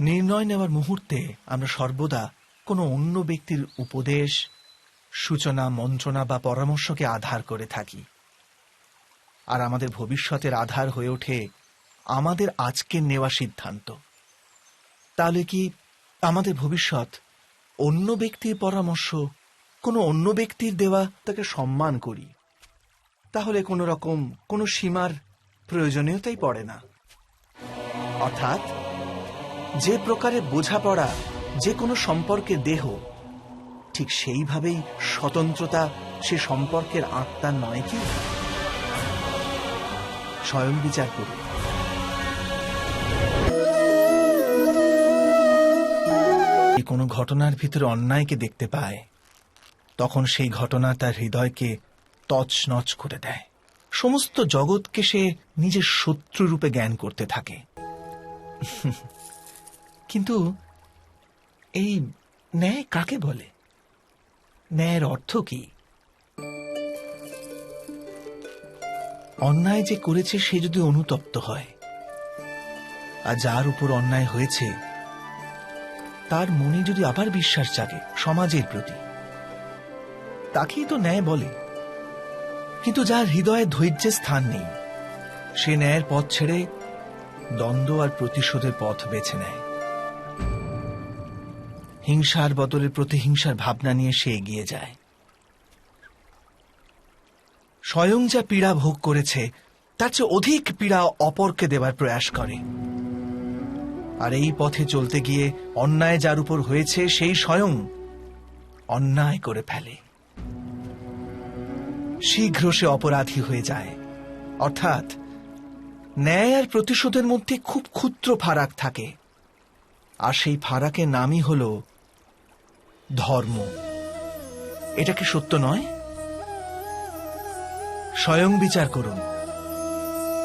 নির্ণয় নেওয়ার মুহূর্তে আমরা সর্বদা কোনো অন্য ব্যক্তির উপদেশ, সূচনা, মন্ত্রণা বা পরামর্শকে আধার করে থাকি। আর আমাদের ভবিষ্যতের আধার হয়ে ওঠে আমাদের আজকের নেওয়া সিদ্ধান্ত। তাহলে কি আমাদের ভবিষ্যৎ অন্য ব্যক্তির পরামর্শ, কোনো অন্য ব্যক্তির দেওয়া তাকে সম্মান করি? তাহলে কোনো রকম কোনো সীমার প্রয়োজনীয়তাই পড়ে না। অর্থাৎ যে প্রকারে বোঝাপড়া, যে কোনো সম্পর্কের দেহ, ঠিক সেইভাবেই স্বতন্ত্রতা সে সম্পর্কের আত্মা নয় কি? স্বয়ং বিচার করুন। কোনো ঘটনার ভিতরে অন্যায়কে দেখতে পায়, তখন সেই ঘটনা তার হৃদয়কে তছনছ করে দেয়। সমস্ত জগৎকে সে নিজের শত্রুরূপে জ্ঞান করতে থাকে। কিন্তু এই ন্যায় কাকে বলে? ন্যায়ের অর্থ কি? অন্যায় যে করেছে, সে যদি অনুতপ্ত হয়, আর যার উপর অন্যায় হয়েছে, তার মনে যদি আবার বিশ্বাস জাগে সমাজের প্রতি, তাকেই তো ন্যায় বলে। কিন্তু যার হৃদয়ে ধৈর্যের স্থান নেই, সে ন্যায়ের পথ ছেড়ে দ্বন্দ্ব আর প্রতিশোধের পথ বেছে নেয়। হিংসার বদলে প্রতিহিংসার ভাবনা নিয়ে সে এগিয়ে যায়। স্বয়ং যা পীড়া ভোগ করেছে, তার চেয়ে অধিক পীড়া অপরকে দেবার প্রয়াস করে। আর এই পথে চলতে গিয়ে অন্যায় যার উপর হয়েছে, সেই স্বয়ং অন্যায় করে ফেলে। শীঘ্র সে অপরাধী হয়ে যায়। অর্থাৎ, ন্যায় আর প্রতিশোধের মধ্যে খুব ক্ষুদ্র ফারাক থাকে। আর সেই ফারাকের নামই হল ধর্ম। এটা কি সত্য নয়? স্বয়ং বিচার করুন।